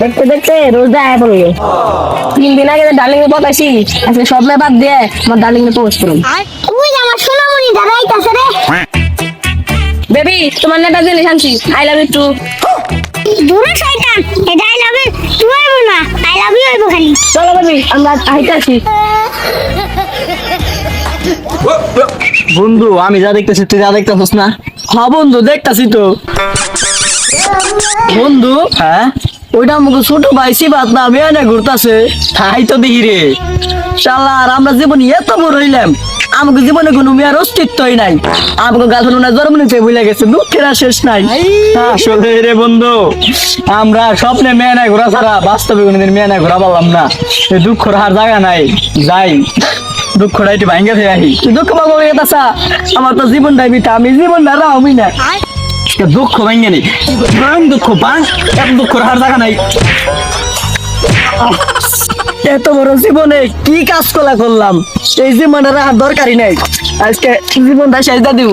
দেখতে দেখতে রোজ আয় পড়ল। তিন দিন আগে ডার্লিং এ পতাইছি আজকে সব বাদ দিয়ে আমার ডার্লিং এ পোস্ট করুন ওই আমার সোনামণি দাদা আইতাছে রে। বেবি তোমার নেটা জিনিস আনছি। আই লাভ ইউ টু দূরে শয়তান এটা আই লাভ ইউ তুই হইব না। আই লাভ ইউ হইব খালি। চলো বেবি আমরা আইতাছি। বন্ধু আমি যা দেখতেছি তুই যা দেখতেছিস না? হ্যাঁ বন্ধু দেখতাছি তো। বন্ধু? হ্যাঁ? ওইটা আমাকে ছোট ভাই সিবাত না ঘুরতাছে। তাই তো দেখি রে। শালা আর আমরা জীবনে এত বড় হইলাম আমাকে জীবনে কোনো মেয়ের অস্তিত্বই নাই। আমাকে গার্লফ্রেন্ড না জন্ম নিতে ভুলে গেছে দুঃখের আর শেষ নাই। আসলে রে বন্ধু আমরা স্বপ্নে মেয়ে নাই ঘোরা ছাড়া বাস্তবে কোনোদিন মেয়ে নাই ঘোরা পারলাম না। এই দুঃখ রাহার জায়গা নাই। যাই দুঃখটা একটু ভাঙ্গে ফেলে আহি। দুঃখ পাবো আমার তো জীবন দাবি আমি জীবন না। আমি না দুঃখ ভাঙ্গে নেই বাং দুঃখ বাং এক দুঃখ হার জায়গা নাই। এত বড় জীবনে কি কাজ কলা করলাম? এই জীবনের আর দরকারই নাই। আজকে জীবনটা সেজদা দিব।